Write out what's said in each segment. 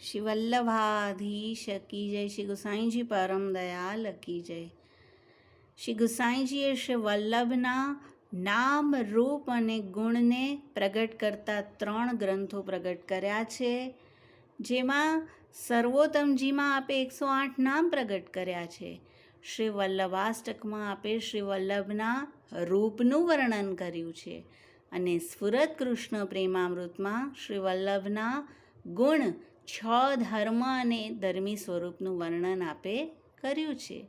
શ્રી વલ્લભાધીશ કી જય શ્રી ગુસાઈજી પરમ દયાલ કી જય શ્રી ગુસાઈજીએ શ્રી વલ્લભના નામ રૂપ અને ગુણને પ્રગટ કરતા ત્રણ ગ્રંથો પ્રગટ કર્યા છે જેમાં સર્વોત્તમજીમાં આપે એકસો આઠ નામ પ્રગટ કર્યા છે શ્રી વલ્લભાષ્ટકમાં આપે શ્રી વલ્લભના રૂપનું વર્ણન કર્યું છે અને સ્ફુરત કૃષ્ણ પ્રેમામૃતમાં શ્રી વલ્લભના ગુણ છ ધર્મ અને ધર્મી સ્વરૂપનું વર્ણન આપે કર્યું છે.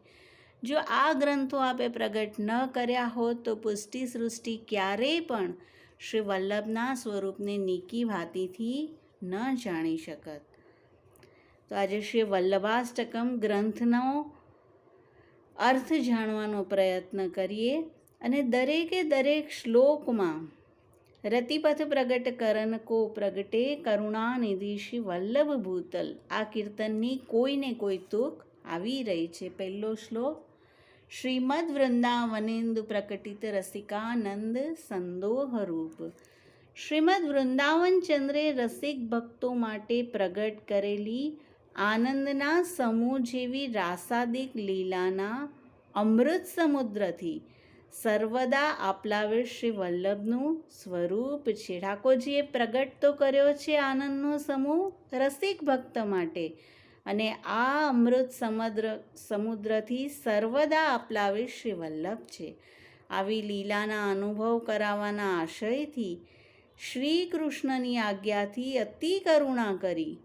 જો આ ગ્રંથો આપે પ્રગટ ન કર્યા હોત, તો પુષ્ટિ સૃષ્ટિ ક્યારેય પણ શ્રી વલ્લભના સ્વરૂપને નીકી ભાતીથી ન જાણી શકત. તો આજે શ્રી વલ્લભાષ્ટકમ ગ્રંથનો અર્થ જાણવાનો પ્રયત્ન કરીએ અને દરેકે દરેક શ્લોકમાં રતિપથ પ્રગટ કરન કો પ્રગટે કરુણાનિધિશી વલ્લભ ભૂતલ. આ કીર્તનની કોઈને કોઈ તુક આવી રહી છે. પહેલો શ્લોક, શ્રીમદ વૃંદાવનેન્દુ પ્રકટિત રસિકાનંદ સંદોહ રૂપ શ્રીમદ વૃંદાવન ચંદ્રે રસિક ભક્તો માટે પ્રગટ કરેલી આનંદના સમૂહ જેવી રાસાદિક લીલાના અમૃત સમુદ્રથી સર્વદા આપલાવે શ્રી વલ્લભનું સ્વરૂપ છે. ઠાકોરજીએ પ્રગટ તો કર્યો છે આનંદનો સમૂહ રસિક ભક્ત માટે અને આ અમૃત સમુદ્ર, સમુદ્રથી સર્વદા આપલાવે શ્રી વલ્લભ છે. આવી લીલાના અનુભવ કરાવવાના આશયથી શ્રી કૃષ્ણની આજ્ઞાથી અતિ કરુણા કરી,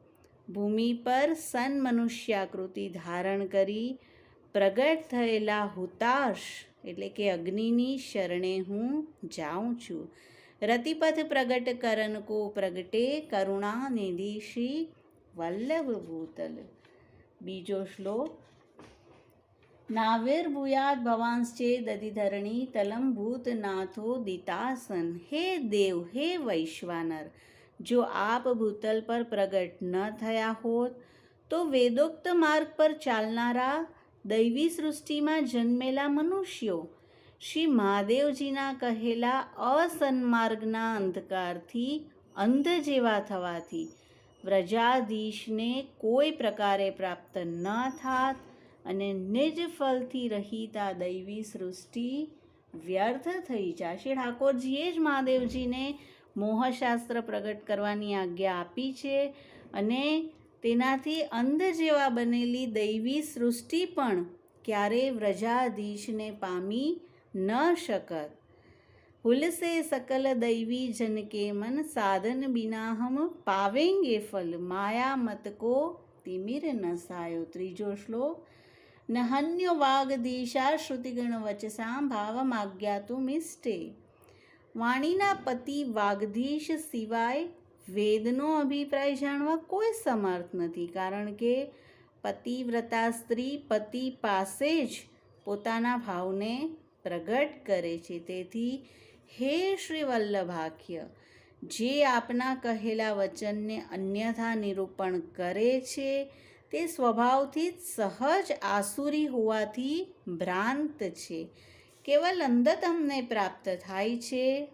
ભૂમિ પર સન મનુષ્યાકૃતિ ધારણ કરી, પ્રગટ થયેલા હુતાશ એટલે કે અગ્નિની શરણે હું જાઉં છું. રતિપથ પ્રગટ કરન કો પ્રગટે કરુણા નિધિ શ્રી વલ્લભ ભૂતલ. બીજો શ્લોક. નાવિર્ભૂયાત ભવાંશ્ચે દધિધરણી તલમ ભૂતનાથો દિતાસન. હે દેવ, હે વૈશ્વાનર, જો આપ ભૂતલ પર પ્રગટ ન થયા હોત, તો વેદોક્ત માર્ગ પર ચાલનારા દૈવી સૃષ્ટિમાં જન્મેલા મનુષ્યો. શ્રી મહાદેવજીના કહેલા અસન્માર્ગના અંધકારથી અંધ જેવા થવાથી વ્રજાધીશને કોઈ પ્રકારે પ્રાપ્ત ન થાત અને નિજ ફલથી રહિત દૈવી સૃષ્ટિ વ્યર્થ થઈ જશે. ઠાકોરજીએ જ મહાદેવજીને મોહશાસ્ત્ર પ્રગટ કરવાની આજ્ઞા આપી છે અને તેનાથી અંધ જેવા બનેલી દૈવી સૃષ્ટિ પણ ક્યારેય વ્રજાધીશને પામી ન શકત. હુલસે સકલ દૈવી જન કે મન સાધન બિના હમ પાવેંગે ફલ. માયા મત કો તિમિર નસાયો. ત્રીજો શ્લોક. નહન્યો વાગદીશા શ્રુતિગણ વચસા ભાવમાજ્ઞાતુ મિષ્ટે. વાણીના પતિ વાગધીશ સિવાય વેદનો અભિપ્રાય જાણવા કોઈ સમર્થ નથી, કારણ કે પતિવ્રતા સ્ત્રી પતિ પાસે જ પોતાના ભાવને પ્રગટ કરે છે. તેથી, હે શ્રી વલ્લભાખ્ય જે આપના કહેલા વચનને અન્યથા નિરૂપણ કરે છે, તે સ્વભાવથી જ સહજ આસુરી હોવાથી ભ્રાંત છે. કેવલ અંધતમને પ્રાપ્ત થાય છે.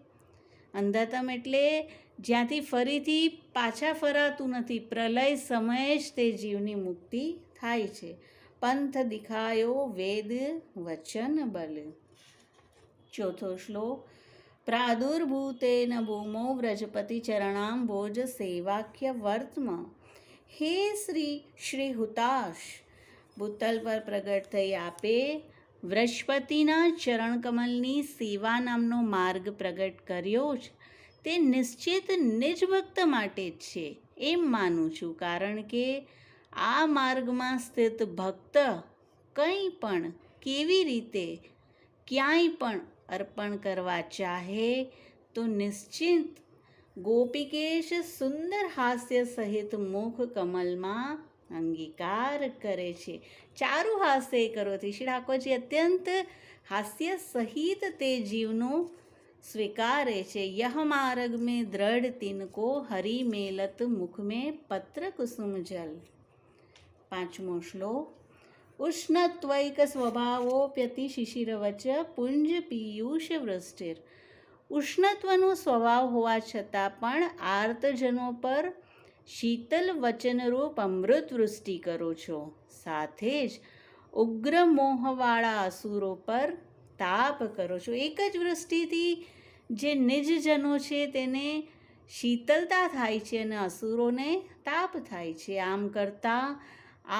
અંધતમ એટલે જ્યાંથી ફરીથી પાછા ફરાતું નથી. પ્રલય સમયે જ તે જીવની મુક્તિ થાય છે. પંથ દિખાયો વેદ વચન બલ. ચોથો શ્લોક. પ્રાદુર્ભૂતેન ભૂમો વ્રજપતિ ચરણામ ભોજ સેવાખ્ય વર્તમ. હે શ્રી શ્રી હુતાશ ભૂતલ પર પ્રગટ થઈ આપે વ્રજપતિના ચરણકમલની સેવા નામનો માર્ગ પ્રગટ કર્યો જ. તે નિશ્ચિત નિજ ભક્ત માટે જ છે, એમ માનું છું. કારણ કે આ માર્ગમાં સ્થિત ભક્ત કંઈ પણ કેવી રીતે ક્યાંય પણ અર્પણ કરવા ચાહે, તો નિશ્ચિત ગોપિકેશ સુંદર હાસ્ય સહિત મુખ કમલમાં અંગીકાર કરે છે. ચારુ હાસ્ય કરોથી શ્રી ઠાકોરજી અત્યંત હાસ્ય સહિત તે જીવનું સ્વીકારે છે. યહ માર્ગ મેં દ્રઢ તિનકો હરી મેલત મુખ મેં પત્ર કુસુમ જલ. પાંચમો શ્લોક. ઉષ્ણત્વૈક સ્વભાવોપ્યતિ શિશિરવચ પુંજ પીયુષ વૃષ્ટિર. ઉષ્ણત્વનો સ્વભાવ હોવા છતાં પણ આર્તજનો પર શીતલ વચનરૂપ અમૃત વૃષ્ટિ કરો છો. સાથે જ ઉગ્ર મોહવાળા અસુરો પર તાપ કરો છો. એક જ વૃષ્ટિથી જે નિજજનો છે તેને શીતલતા થાય છે અને અસુરોને તાપ થાય છે. આમ કરતાં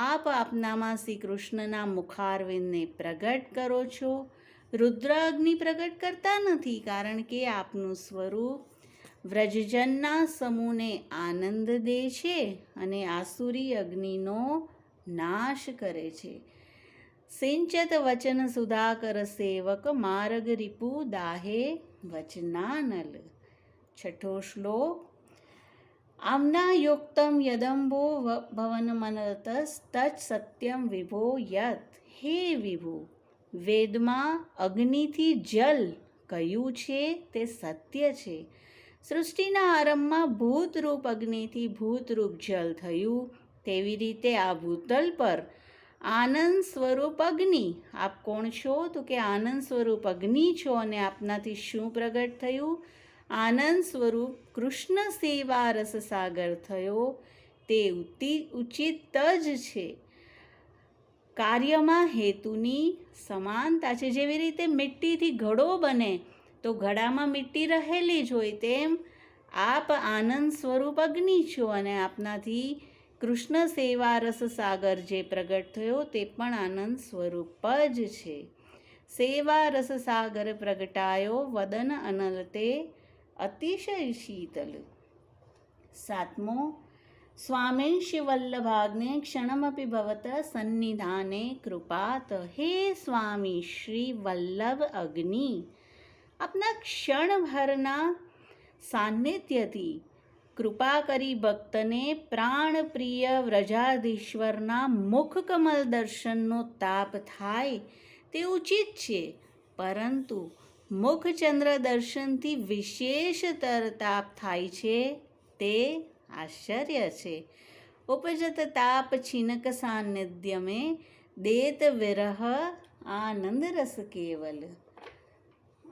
આપ આપનામાં શ્રી કૃષ્ણના મુખારવિંદને પ્રગટ કરો છો. રુદ્ર અગ્નિ પ્રગટ કરતા નથી કારણ કે આપનું સ્વરૂપ વ્રજજનના સમૂહને આનંદ દે છે અને આસુરી અગ્નિનો નાશ કરે છે. સિંચત વચન સુધાકર સેવક માર્ગ રિપુ દાહે વચનાનલ છઠ્ઠો શ્લોક આમના યુક્તમ યદંબો ભવન મનતસ તચ સત્યમ વિભો યત હે વિભુ વેદમાં અગ્નિથી જલ કયું છે તે સત્ય છે સૃષ્ટિના આરંભમાં ભૂતરૂપ અગ્નિથી ભૂતરૂપ જલ થયું, તેવી રીતે આ ભૂતલ પર આનંદ સ્વરૂપ અગ્નિ. આપ કોણ છો? તો કે આનંદ સ્વરૂપ અગ્નિ છો અને આપનાથી શું પ્રગટ થયું? આનંદ સ્વરૂપ કૃષ્ણ સેવા રસ સાગર થયો. તે ઉચિત જ છે. કાર્યમાં હેતુની સમાનતા છે. જેવી રીતે મિટ્ટીથી ઘડો બને, તો ઘડામાં મિટ્ટી રહેલી જ હોય તેમ આપ આનંદ સ્વરૂપ અગ્નિ છો અને આપનાથી કૃષ્ણ સેવા રસ સાગર જે પ્રગટ થયો તે પણ આનંદ સ્વરૂપ જ છે. સેવા રસ સાગર પ્રગટાયો વદન અનલતે અતિશય શીતલ. સાતમો, સ્વામી શિવલ્લભાગ્ને ક્ષણમપી ભવત સન્નિધાને કૃપાત હે સ્વામી શ્રી વલ્લભ અગ્નિ. આપના ક્ષણભરના સાન્નિધ્યથી કૃપા કરી ભક્તને પ્રાણપ્રિય વ્રજાધીશ્વરના મુખકમલ દર્શનનો તાપ થાય તે ઉચિત છે. પરંતુ મુખચંદ્ર દર્શનથી વિશેષતર તાપ થાય છે તે આશ્ચર્ય છે. ઉપજત તાપ છિનક સાનિધ્ય મેં દેત વિરહ આનંદ રસ કેવલ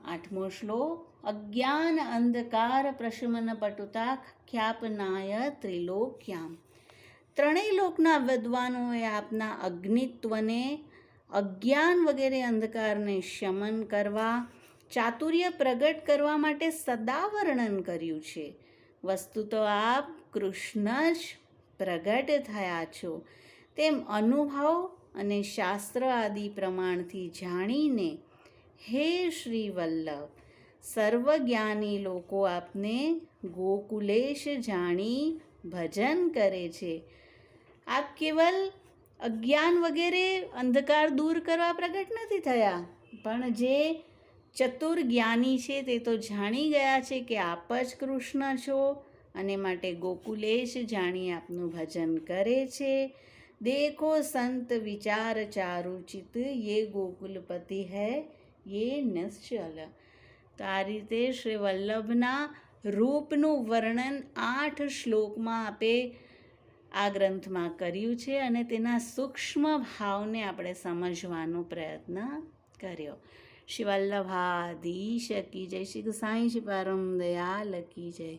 આઠમો શ્લોક, અજ્ઞાન અંધકાર પ્રશમન પટુતા ખ્યાપનાય ત્રિલોક્યામ. ત્રણેય લોકના વિદ્વાનોએ આપના અગ્નિત્વને, અજ્ઞાન વગેરે અંધકારને શમન કરવા, ચાતુર્ય પ્રગટ કરવા માટે સદા વર્ણન કર્યું છે. વસ્તુ તો આપ કૃષ્ણ જ પ્રગટ થયા છો. તેમ અનુભવ અને શાસ્ત્ર આદિ પ્રમાણથી જાણીને હે શ્રી વલ્લભ સર્વજ્ઞાની લોકો આપને ગોકુલેશ જાણી ભજન કરે છે. આપ કેવલ અજ્ઞાન વગેરે અંધકાર દૂર કરવા પ્રગટ નથી થયા, પણ જે ચતુર જ્ઞાની છે તે તો જાણી ગયા છે કે આપ જ કૃષ્ણ છો અને માટે ગોકુલેશ જાણી આપનું ભજન કરે છે. દેખો સંત વિચાર ચારુચિત, યે ગોકુલપતિ હૈ યે નિશ્ચલ. તો આ રીતે શ્રી વલ્લભના રૂપનું વર્ણન આઠ શ્લોકમાં આપે આ ગ્રંથમાં કર્યું છે અને તેના સૂક્ષ્મ ભાવને આપણે સમજવાનો પ્રયત્ન કર્યો. શ્રી વલ્લભાધીશ કી જય. શ્રી સાંઈ શ્રી પરમ દયાલ કી જય.